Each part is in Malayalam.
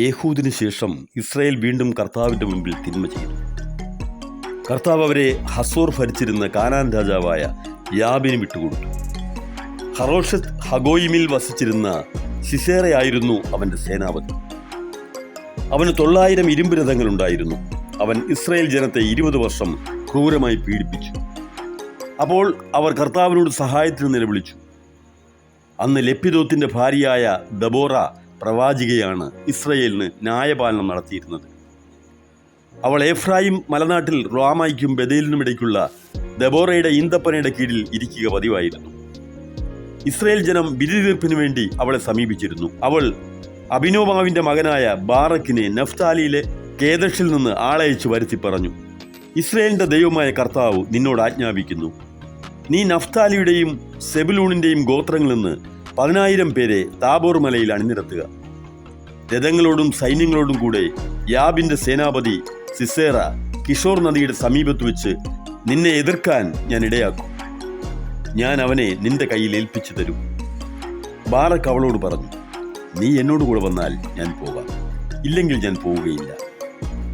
യേഹൂദിന് ശേഷം ഇസ്രായേൽ വീണ്ടും കർത്താവിന്റെ മുമ്പിൽ തിന്മ ചെയ്തു. കർത്താവ് അവരെ ഹസോർ ഭരിച്ചിരുന്ന കാനാൻ രാജാവായ യാബിന് വിട്ടുകൊടുത്തു. ഹറോഷത്ത് ഹഗോയിമിൽ വസിച്ചിരുന്ന സിസേറയായിരുന്നു അവന്റെ സേനാപതി. അവന് തൊള്ളായിരം ഇരുമ്പ് രഥങ്ങളുണ്ടായിരുന്നു. അവൻ ഇസ്രായേൽ ജനത്തെ ഇരുപത് വർഷം ക്രൂരമായി പീഡിപ്പിച്ചു. അപ്പോൾ അവർ കർത്താവിനോട് സഹായത്തിന് നിലവിളിച്ചു. അന്ന് ലപ്പിദോത്തിന്റെ ഭാര്യയായ ദബോറ പ്രവാചികയാണ് ഇസ്രയേലിന് ന്യായപാലനം നടത്തിയിരുന്നത്. അവൾ എഫ്രായിം മലനാട്ടിൽ റോമായിക്കും ബദേലിനും ഇടയ്ക്കുള്ള ദബോറയുടെ ഈന്തപ്പനയുടെ കീഴിൽ ഇരിക്കുക പതിവായിരുന്നു. ഇസ്രയേൽ ജനം ബിരുദീർപ്പിനു വേണ്ടി അവളെ സമീപിച്ചിരുന്നു. അവൾ അഭിനോബാവിന്റെ മകനായ ബാറക്കിനെ നഫ്താലിയിലെ കേദഷിൽ നിന്ന് ആളയച്ചു വരുത്തി പറഞ്ഞു ഇസ്രയേലിന്റെ ദൈവമായ കർത്താവ് നിന്നോട് ആജ്ഞാപിക്കുന്നു. നീ നഫ്താലിയുടെയും സെബുലൂണിന്റെയും ഗോത്രങ്ങളിൽ നിന്ന് പതിനായിരം പേരെ താബോർ മലയിൽ അണിനിരത്തുക. രഥങ്ങളോടും സൈന്യങ്ങളോടും കൂടെ യാബിന്റെ സേനാപതി സിസേറ കിഷോർ നദിയുടെ സമീപത്ത് വെച്ച് നിന്നെ എതിർക്കാൻ ഞാൻ ഇടയാക്കും. ഞാൻ അവനെ നിന്റെ കയ്യിൽ ഏൽപ്പിച്ചു തരും. ബാറക്ക് അവളോട് പറഞ്ഞു നീ എന്നോട് കൂടെ വന്നാൽ ഞാൻ പോകാം ഇല്ലെങ്കിൽ ഞാൻ പോവുകയില്ല.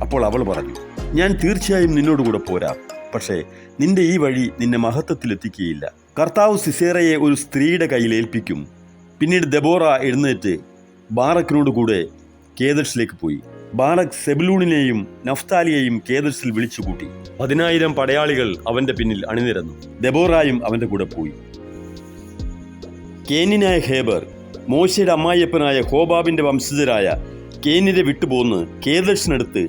അപ്പോൾ അവൾ പറഞ്ഞു ഞാൻ തീർച്ചയായും നിന്നോട് കൂടെ പോരാം. പക്ഷേ നിന്റെ ഈ വഴി നിന്നെ മഹത്വത്തിലെത്തിക്കുകയില്ല. കർത്താവ് സിസേറയെ ഒരു സ്ത്രീയുടെ കയ്യിൽ ഏൽപ്പിക്കും. പിന്നീട് ദബോറ എഴുന്നേറ്റ് ബാറക്കിനോട് കൂടെ കേദർസിലേക്ക് പോയി. ബാറക് സെബലൂണിനെയും നഫ്താലിയെയും കേദർസിൽ വിളിച്ചുകൂട്ടി. പതിനായിരം പടയാളികൾ അവന്റെ പിന്നിൽ അണിനിരന്നു. ദബോറായും അവന്റെ കൂടെ പോയി. കേനിനായ ഹേബർ മോശയുടെ അമ്മായിയപ്പനായ ഹോബാബിന്റെ വംശജരായ കേനിരെ വിട്ടുപോന്ന് കേദർഷിനടുത്ത്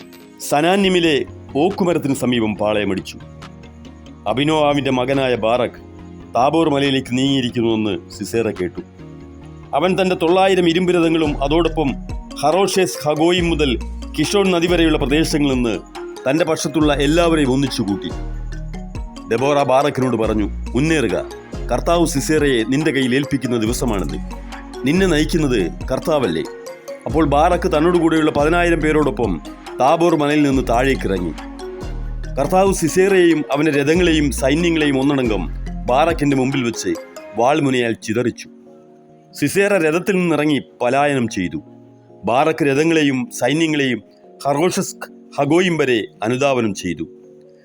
സനാന്യമിലെ ഓക്കുമരത്തിന് സമീപം പാളയമടിച്ചു. അഭിനോവാവിന്റെ മകനായ ബാറക് താബോർ മലയിലേക്ക് നീങ്ങിയിരിക്കുന്നുവെന്ന് സിസേറ കേട്ടു. അവൻ തന്റെ തൊള്ളായിരം ഇരുമ്പുരഥങ്ങളും അതോടൊപ്പം ഹറോഷേസ് ഹഗോയി മുതൽ കിഷോൺ നദി വരെയുള്ള പ്രദേശങ്ങളിൽ നിന്ന് തന്റെ പക്ഷത്തുള്ള എല്ലാവരെയും ഒന്നിച്ചു കൂട്ടി. ഡെബോറ ബാറക്കിനോട് പറഞ്ഞു മുന്നേറുക. കർത്താവ് സിസേറയെ നിന്റെ കയ്യിൽ ഏൽപ്പിക്കുന്ന ദിവസമാണിത്. നിന്നെ നയിക്കുന്നത് കർത്താവല്ലേ. അപ്പോൾ ബാറക്ക് തന്നോടുകൂടെയുള്ള പതിനായിരം പേരോടൊപ്പം താബോർ മലയിൽ നിന്ന് താഴേക്കിറങ്ങി. കർത്താവ് സിസേറയെയും അവന്റെ രഥങ്ങളെയും സൈന്യങ്ങളെയും ഒന്നടങ്കം ബാറക്കിന്റെ മുമ്പിൽ വെച്ച് വാൾമുനയാൽ ചിതറിച്ചു. സിസേറ രഥത്തിൽ നിന്നിറങ്ങി പലായനം ചെയ്തു. ബാറക്ക് രഥങ്ങളെയും സൈന്യങ്ങളെയും ഹറോഷസ്ക് ഹഗോയും വരെ അനുധാവനം ചെയ്തു.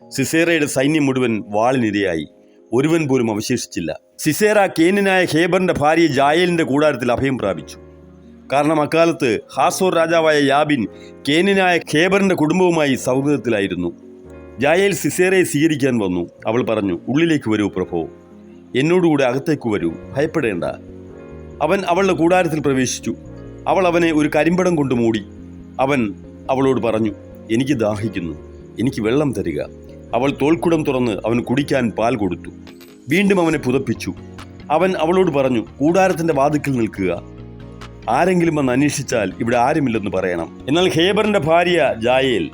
സിസേറയുടെ സൈന്യം മുഴുവൻ വാളിനിരയായി. ഒരുവൻ പോലും അവശേഷിച്ചില്ല. സിസേറ കേന്യനായ ഹേബറിന്റെ ഭാര്യ ജായേലിന്റെ കൂടാരത്തിൽ അഭയം പ്രാപിച്ചു. കാരണം അക്കാലത്ത് ഹാസോർ രാജാവായ യാബിൻ കേനിനായ ഖേബറിന്റെ കുടുംബവുമായി സൗഹൃദത്തിലായിരുന്നു. ജായേൽ സിസേറയെ സ്വീകരിക്കാൻ വന്നു. അവൾ പറഞ്ഞു ഉള്ളിലേക്ക് വരൂ പ്രഭോ. എന്നോടുകൂടെ അകത്തേക്ക് വരൂ. ഭയപ്പെടേണ്ട. അവൻ അവളുടെ കൂടാരത്തിൽ പ്രവേശിച്ചു. അവൾ അവനെ ഒരു കരിമ്പടം കൊണ്ട് മൂടി. അവൻ അവളോട് പറഞ്ഞു എനിക്ക് ദാഹിക്കുന്നു. എനിക്ക് വെള്ളം തരിക. അവൾ തോൽക്കുടം തുറന്ന് അവന് കുടിക്കാൻ പാൽ കൊടുത്തു. വീണ്ടും അവനെ പുതപ്പിച്ചു. അവൻ അവളോട് പറഞ്ഞു കൂടാരത്തിന്റെ വാതിക്കൽ നിൽക്കുക. ആരെങ്കിലും വന്ന് അന്വേഷിച്ചാൽ ഇവിടെ ആരുമില്ലെന്ന് പറയണം. എന്നാൽ ഹേബറിന്റെ ഭാര്യ ജായേൽ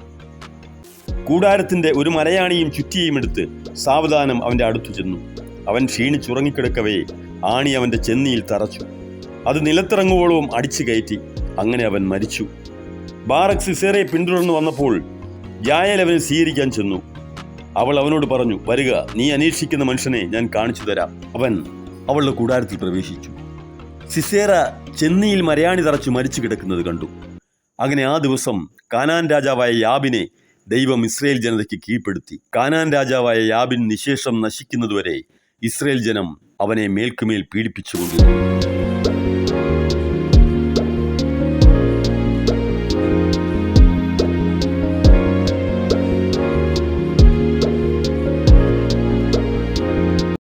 കൂടാരത്തിന്റെ ഒരു മലയാണിയും ചുറ്റിയും എടുത്ത് സാവധാനം അവന്റെ അടുത്തു ചെന്നു. അവൻ ക്ഷീണിച്ചുറങ്ങിക്കിടക്കവേ ആണി അവന്റെ ചെന്നിയിൽ തറച്ചു. അത് നിലത്തിറങ്ങുവോളവും അടിച്ചു കയറ്റി. അങ്ങനെ അവൻ മരിച്ചു. ബാറക് സിസേറെ പിന്തുടർന്നു വന്നപ്പോൾ ജായൽ അവനെ സ്വീകരിക്കാൻ ചെന്നു. അവൾ അവനോട് പറഞ്ഞു വരിക നീ അന്വേഷിക്കുന്ന മനുഷ്യനെ ഞാൻ കാണിച്ചു തരാം. അവൻ അവളുടെ കൂടാരത്തിൽ പ്രവേശിച്ചു. സിസേറ ചെന്നിയിൽ മരയാണി തറച്ചു മരിച്ചു കിടക്കുന്നത് കണ്ടു. അങ്ങനെ ആ ദിവസം കാനാൻ രാജാവായ യാബിനെ ദൈവം ഇസ്രയേൽ ജനതയ്ക്ക് കീഴ്പ്പെടുത്തി. കാനാൻ രാജാവായ യാബിൻ നിശേഷം നശിക്കുന്നതുവരെ ഇസ്രയേൽ ജനം അവനെ മേൽക്കുമേൽ പീഡിപ്പിച്ചുകൊണ്ടിരുന്നു.